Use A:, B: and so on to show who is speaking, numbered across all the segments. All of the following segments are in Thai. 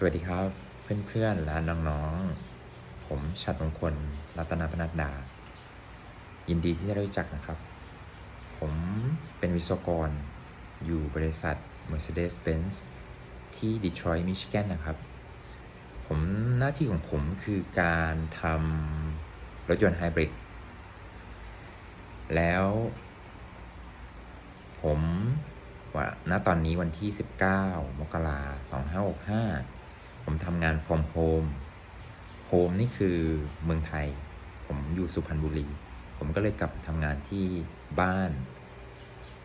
A: สวัสดีครับเพื่อนๆและน้องๆ ผมชัดมงคล รัตนพนัดดา ยินดีที่ได้รู้จักนะครับ ผมเป็นวิศวกร อยู่บริษัท Mercedes-Benz ที่ดีทรอยต์มิชิแกนนะครับ ผมหน้าที่ของผมคือการทำรถยนต์ไฮบริด แล้ว ผมว่าณตอนนี้วันที่ 19 มกราคม2565 ผมทำงาน from home home นี่คือเมืองไทย ผมอยู่สุพรรณบุรี ผมก็เลยกลับทำงานที่บ้าน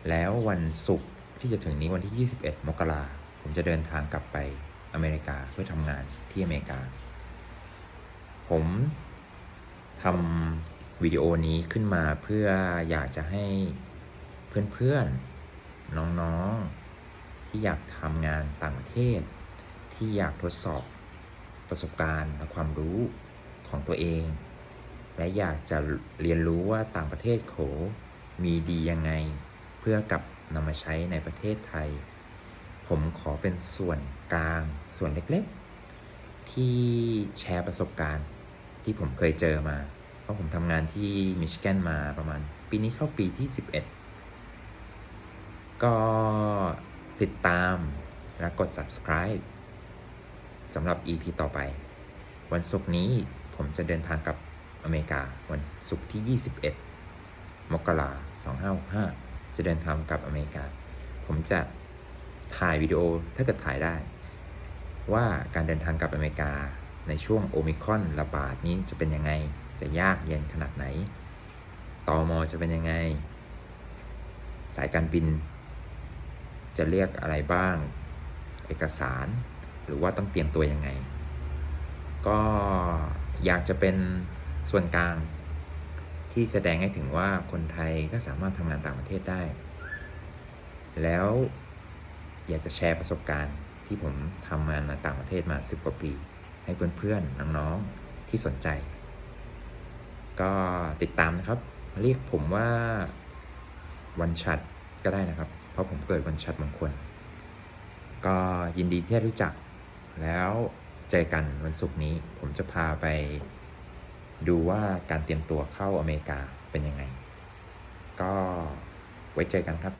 A: แล้ววันศุกร์ที่จะถึงนี้วันที่ 21 มกราผมจะเดินทางกลับไปอเมริกาเพื่อทำงานที่อเมริกา ผมทำวิดีโอนี้ขึ้นมาเพื่ออยากจะให้เพื่อนๆน้องๆที่อยากทำงานต่างประเทศ ที่อยากทดสอบประสบการณ์และความรู้ของตัวเอง และอยากจะเรียนรู้ว่าต่างประเทศเขามีดียังไง เพื่อกลับนำมาใช้ในประเทศไทย ผมขอเป็นส่วนกลางส่วนเล็กๆ ที่แชร์ประสบการณ์ที่ผมเคยเจอมา เพราะผมทำงานที่มิชิแกนมาประมาณ ปีนี้เข้าปีที่ 11 ก็ติดตามและกด subscribe สำหรับ EP ต่อไป วันศุกร์นี้ผมจะเดินทางกลับอเมริกา วันศุกร์ที่ 21 มกราคม2565 จะเดินทางกลับอเมริกา ผมจะถ่ายวิดีโอถ้าเกิดถ่ายได้ ว่าการเดินทางกลับอเมริกาในช่วงโอมิครอนระบาดนี้จะเป็นยังไง จะยากเย็นขนาดไหนตอมอจะเป็นยังไง สายการบิน จะเรียกอะไรบ้าง เอกสาร หรือว่าต้องเตรียมตัวยังไง ก็อยากจะเป็นส่วนกลางที่แสดงให้ถึงว่าคนไทยก็สามารถทำงานต่างประเทศได้ แล้วอยากจะแชร์ประสบการณ์ที่ผมทำงานมาต่างประเทศมา10กว่าปี ให้เพื่อนๆน้องๆที่สนใจ ก็ติดตามนะครับ เรียกผมว่าวันชัดก็ได้นะครับ เพราะผมเกิดวันชัดมงคลก็ยินดีที่ได้รู้จัก แล้วเจอกันวันศุกร์นี้ผมจะพาไปดูว่าการเตรียมตัวเข้าอเมริกาเป็นยังไง ก็ไว้เจอกันครับ